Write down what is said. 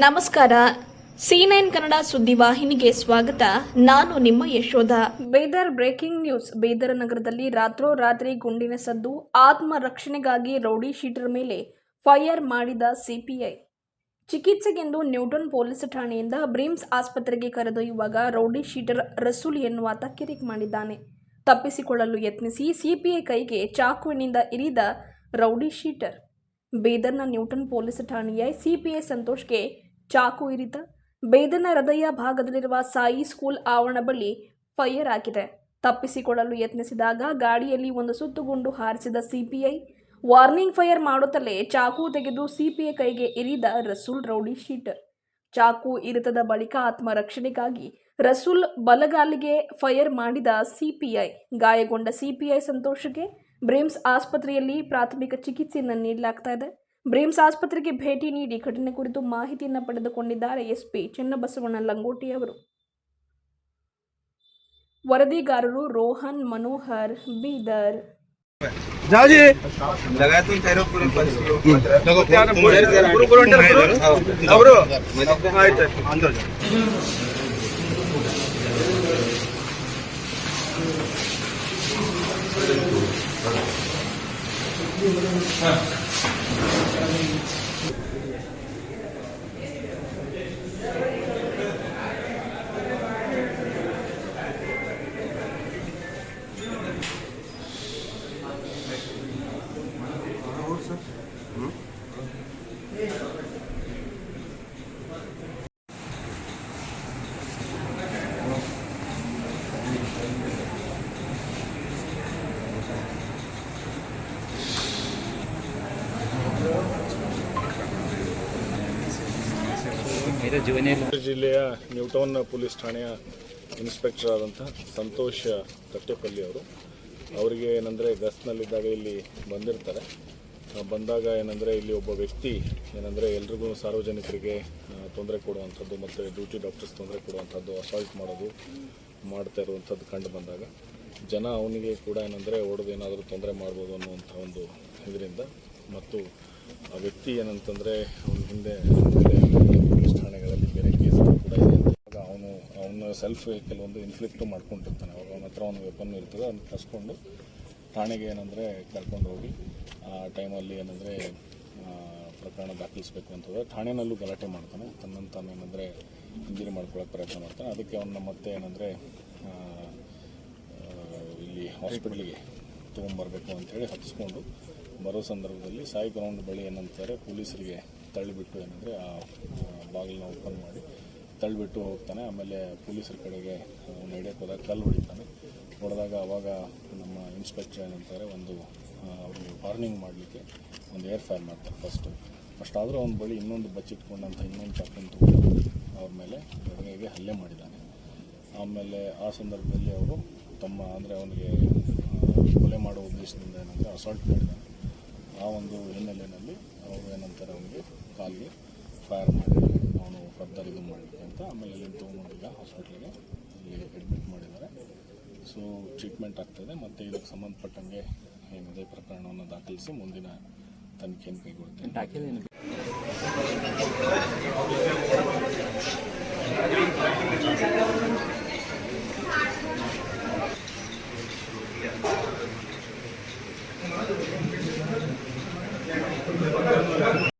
ನಮಸ್ಕಾರ. C nine Kannada ಸುದ್ದಿವಾಹಿನಿಗೆ ಸ್ವಾಗತ. ನಾನು ನಿಮ್ಮ Yashoda. Bidar breaking news. Bidar ನಗರದಲ್ಲಿ ರಾತ್ರೋರಾತ್ರಿ ಗುಂಡಿನ ಸದ್ದು, ಆತ್ಮರಕ್ಷಣೆಗಾಗಿ ರೌಡಿ ಶೀಟರ್ ಮೇಲೆ ಫೈರ್ ಮಾಡಿದ ಸಿಪಿಐ ಚಿಕಿತ್ಸೆಗೆಂದು ನ್ಯೂಟನ್ ಪೊಲೀಸ್ ಠಾಣೆಯಿಂದ ಬ್ರಿಮ್ಸ್ ಆಸ್ಪತ್ರೆಗೆ ಕರೆದೊಯ್ಯುವಾಗ ರೌಡಿ ಶೀಟರ್ ರಸೂಲ್ ಎನ್ನುವಾತ ಕಿರಿಕ್ ಮಾಡಿದ್ದಾನೆ. ತಪ್ಪಿಸಿಕೊಳ್ಳಲು ಯತ್ನಿಸಿ ಸಿಪಿಐ ಕೈಗೆ ಚಾಕುವಿನಿಂದ ಇರಿದ ರೌಡಿ ಶೀಟರ್. ಬೇದರ್ನ ನ್ಯೂಟನ್ ಪೊಲೀಸ್ ಠಾಣೆಯ ಸಿಪಿಐ ಸಂತೋಷ್ಗೆ ಚಾಕು ಇರಿತ. ಬೇದರ್ನ ಹೃದಯ ಭಾಗದಲ್ಲಿರುವ ಸಾಯಿ ಸ್ಕೂಲ್ ಆವರಣ ಬಳಿ ಫೈರ್ ಆಗಿದೆ ತಪ್ಪಿಸಿಕೊಳ್ಳಲು ಯತ್ನಿಸಿದಾಗ ಗಾಡಿಯಲ್ಲಿ ಒಂದು ಸುತ್ತುಗುಂಡು ಹಾರಿಸಿದ ಸಿಪಿಐ, ವಾರ್ನಿಂಗ್ ಫೈರ್ ಮಾಡುತ್ತಲೇ ಚಾಕು ತೆಗೆದು ಸಿಪಿಐ ಕೈಗೆ ಇರಿದ ರಸೂಲ್ ರೌಡಿ ಶೀಟರ್ ಚಾಕು ಇರಿತದ ಬಳಿಕ ಆತ್ಮರಕ್ಷಣೆಗಾಗಿ ರಸೂಲ್ ಬಲಗಾಲಿಗೆ ಫೈರ್ ಮಾಡಿದ ಸಿಪಿಐ, ಗಾಯಗೊಂಡ ಸಿಪಿಐ ಸಂತೋಷಕ್ಕೆ ಬ್ರೇಮ್ಸ್ ಆಸ್ಪತ್ರೆಯಲ್ಲಿ ಪ್ರಾಥಮಿಕ ಚಿಕಿತ್ಸೆಯನ್ನು ನೀಡಲಾಗ್ತಾ ಇದೆ ಬ್ರೇಮ್ಸ್ ಆಸ್ಪತ್ರೆಗೆ ಭೇಟಿ ನೀಡಿ ಘಟನೆ ಕುರಿತು ಮಾಹಿತಿಯನ್ನು ಪಡೆದುಕೊಂಡಿದ್ದಾರೆ ಎಸ್ಪಿ ಚೆನ್ನಬಸವಣ್ಣ ಲಂಗೋಟಿ ಅವರು ವರದಿಗಾರರು ರೋಹನ್ ಮನೋಹರ್ ಬೀದರ್ ಜಾಜಿ जगातून थेरपी पुढे परिस्थिती ಅವರು はい。ಜಿಲ್ಲೆಯ ನ್ಯೂಟೌನ್ ಪೊಲೀಸ್ ಠಾಣೆಯ ಇನ್ಸ್ಪೆಕ್ಟರ್ ಆದಂಥ ಸಂತೋಷ್ ತಟ್ಟೆಪಲ್ಲಿ ಅವರು. ಅವರಿಗೆ ಏನಂದರೆ ಗಸ್ಟ್ನಲ್ಲಿದ್ದಾಗ ಇಲ್ಲಿ ಬಂದಿರ್ತಾರೆ. ಬಂದಾಗ ಏನಂದರೆ ಇಲ್ಲಿ ಒಬ್ಬ ವ್ಯಕ್ತಿ ಏನಂದರೆ ಎಲ್ರಿಗೂ ಸಾರ್ವಜನಿಕರಿಗೆ ತೊಂದರೆ ಕೊಡುವಂಥದ್ದು ಮತ್ತು ಡ್ಯೂಟಿ ಡಾಕ್ಟರ್ಸ್ ತೊಂದರೆ ಕೊಡುವಂಥದ್ದು, ಅಸಾಲ್ಟ್ ಮಾಡೋದು, ಮಾಡ್ತಾ ಇರುವಂಥದ್ದು ಕಂಡು ಬಂದಾಗ ಜನ ಅವನಿಗೆ ಕೂಡ ಏನಂದರೆ ಹೊಡೆದು ಏನಾದರೂ ತೊಂದರೆ ಮಾಡ್ಬೋದು ಅನ್ನುವಂಥ ಒಂದು ಇದರಿಂದ ಮತ್ತು ಆ ವ್ಯಕ್ತಿ ಏನಂತಂದರೆ ಅವನ ಹಿಂದೆ ಪೊಲೀಸ್ ಬೇರೆ ಕೇಸ್ಗಳು ಕೂಡ ಇದೆ. ಆಗ ಅವನು, ಅವನ ಸೆಲ್ಫ್ ಕೆಲವೊಂದು ಇನ್ಫ್ಲಿಕ್ಟು ಮಾಡ್ಕೊಂಡಿರ್ತಾನೆ. ಅವಾಗ ಅವನ ಹತ್ರ ಒಂದು ವೆಪನ್ ಇರ್ತದೆ, ಅದನ್ನು ಕಸ್ಕೊಂಡು ಠಾಣೆಗೆ ಏನಂದರೆ ಕರ್ಕೊಂಡು ಹೋಗಿ, ಆ ಟೈಮಲ್ಲಿ ಏನಂದರೆ ಪ್ರಕರಣ ದಾಖಲಿಸಬೇಕು ಅಂತಂದರೆ ಠಾಣೆನಲ್ಲೂ ಗಲಾಟೆ ಮಾಡ್ತಾನೆ. ತನ್ನನ್ನು ತಾನು ಏನಂದರೆ ಇಂಜರಿ ಮಾಡ್ಕೊಳ್ಳೋಕೆ ಪ್ರಯತ್ನ ಮಾಡ್ತಾನೆ. ಅದಕ್ಕೆ ಅವನ ಮತ್ತೆ ಏನಂದರೆ ಇಲ್ಲಿ ಹಾಸ್ಪಿಟ್ಲಿಗೆ ತೊಗೊಂಬರಬೇಕು ಅಂತೇಳಿ ಹತ್ತಿಸ್ಕೊಂಡು ಬರೋ ಸಂದರ್ಭದಲ್ಲಿ ಸಾಯಿ ಗ್ರೌಂಡ್ ಬಳಿ ಏನಂತಾರೆ, ಪೊಲೀಸರಿಗೆ ತಳ್ಳಿಬಿಟ್ಟು ಏನಂದರೆ ಆ ಬಾಗಿಲನ್ನ ಓಪನ್ ಮಾಡಿ ತಳ್ಳಿಬಿಟ್ಟು ಹೋಗ್ತಾನೆ. ಆಮೇಲೆ ಪೊಲೀಸರ ಕಡೆಗೆ ನಡೆಯೋಕ್ಕೆ ಹೋದಾಗ ಕಲ್ಲು ಹೊಡಿತಾನೆ. ಹೊಡೆದಾಗ ಅವಾಗ ನಮ್ಮ ಇನ್ಸ್ಪೆಕ್ಟರ್ ಏನಂತಾರೆ, ಒಂದು ಅವ್ರಿಗೆ ವಾರ್ನಿಂಗ್ ಮಾಡಲಿಕ್ಕೆ ಒಂದು ಏರ್ ಫೈರ್ ಮಾಡ್ತಾರೆ ಫಸ್ಟು ಅಷ್ಟಾದರೂ ಅವನ ಬಳಿ ಇನ್ನೊಂದು ಬಚ್ಚಿಟ್ಕೊಂಡಂಥ ಇನ್ನೊಂದು ಚಾಕನ್ ತಗೊಂಡು ಅವ್ರ ಮೇಲೆ ಬೆಳಗ್ಗೆಗೆ ಹಲ್ಲೆ ಮಾಡಿದ್ದಾನೆ. ಆಮೇಲೆ ಆ ಸಂದರ್ಭದಲ್ಲಿ ಅವರು ತಮ್ಮ, ಅಂದರೆ ಅವನಿಗೆ ಕೊಲೆ ಮಾಡುವ ಉದ್ದೇಶದಿಂದ ಏನಂದರೆ ಅಸಾಲ್ಟ್ ಮಾಡಿದ್ದಾನೆ. ಆ ಒಂದು ಹಿನ್ನೆಲೆಯಲ್ಲಿ ಅವರು ಏನಂತಾರೆ, ಅವನಿಗೆ ಕಾಲಿಗೆ ಫೈರ್ ಮಾಡಿ ಅವನು ಫರ್ದರ್ ಇದು ಮಾಡಿದ್ದೆ ಅಂತ. ಆಮೇಲೆ ಇಲ್ಲಿ ತೊಗೊಂಡಿಲ್ಲ ಹಾಸ್ಪಿಟ್ಲಿಗೆ ಇಲ್ಲಿ ಅಡ್ಮಿಟ್ ಮಾಡಿದ್ದಾರೆ. ಸೊ ಟ್ರೀಟ್ಮೆಂಟ್ ಆಗ್ತದೆ ಮತ್ತು ಇದಕ್ಕೆ ಸಂಬಂಧಪಟ್ಟಂಗೆ ಏನಿದೆ ಪ್ರಕರಣವನ್ನು ದಾಖಲಿಸಿ ಮುಂದಿನ ತನಿಖೆಯನ್ನು ಕೈಗೊಳ್ಳುತ್ತೇನೆ.